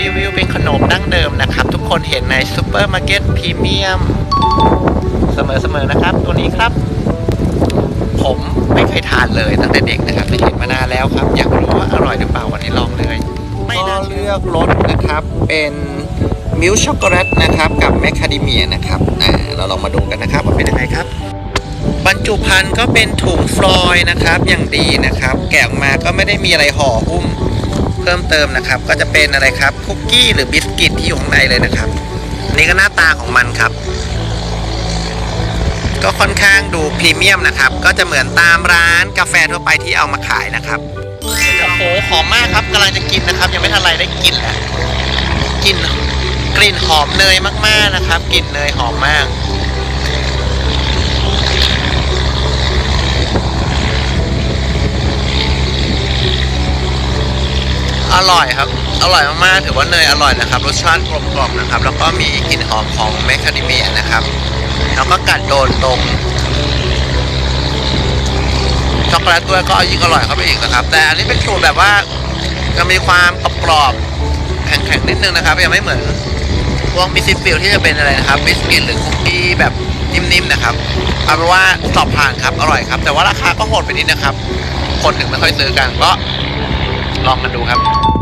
รีวิวเป็นขนมดั้งเดิมนะครับ ทุกคนเห็นในซูเปอร์มาร์เก็ตพรีเมียมเสมอๆนะครับ ตัวนี้ครับ ผมไม่เคยทานเลยตั้งแต่เด็กนะครับไม่เห็นมานานแล้วครับ อยากรู้ว่าอร่อยหรือเปล่าวันนี้ลองเลย ไม่น่าเลือกรสนะครับเป็นมิลช็อกโกแลตนะครับกับแมคคาเดเมียนะครับอ่าเราลองมาดูกันนะครับว่าเป็นยังไงครับบรรจุภัณฑ์ก็เป็นถุงฟลอยนะครับอย่างดีนะครับ แกะออกมาก็ไม่ได้มีอะไรห่อหุ้ม เพิ่มเติมนะครับ ก็จะเป็นอะไรครับคุกกี้หรือบิสกิตที่อยู่ข้างในเลยนะครับ นี่ก็หน้าตาของมันครับ ก็ค่อนข้างดูพรีเมียมนะครับ ก็จะเหมือนตามร้านกาแฟทั่วไปที่เอามาขายนะครับโอ้โหหอมมากครับกำลังจะกินนะครับ ยังไม่ทันไรได้กลิ่นแล้วกลิ่นกลิ่นหอมเนยมากๆนะครับกลิ่นเนยหอมมาก ร่อยครับ อร่อยมากๆ ถือว่าเนยอร่อยนะครับ รสชาติกลมกล่อมนะครับ แล้วก็มีกลิ่นหอมของแมคคาเดเมียนะครับ แล้วก็กัดโดนตรงช็อกโกแลตด้วยก็ยิ่งอร่อยเข้าไปอีกนะครับ แต่อันนี้เป็นสูตรแบบว่าจะมีความกรอบๆแข็งๆนิดนึงนะครับ ยังไม่เหมือนพวกมิสซิฟิลที่จะเป็นอะไรนะครับบิสกิตหรือคุกกี้แบบนิ่มๆนะครับเอาเป็นว่าสอบผ่านครับอร่อยครับ แต่ว่าราคาก็โหดไปนิดนะครับ คนถึงไม่ค่อยซื้อกันก็ ลองกันดูครับ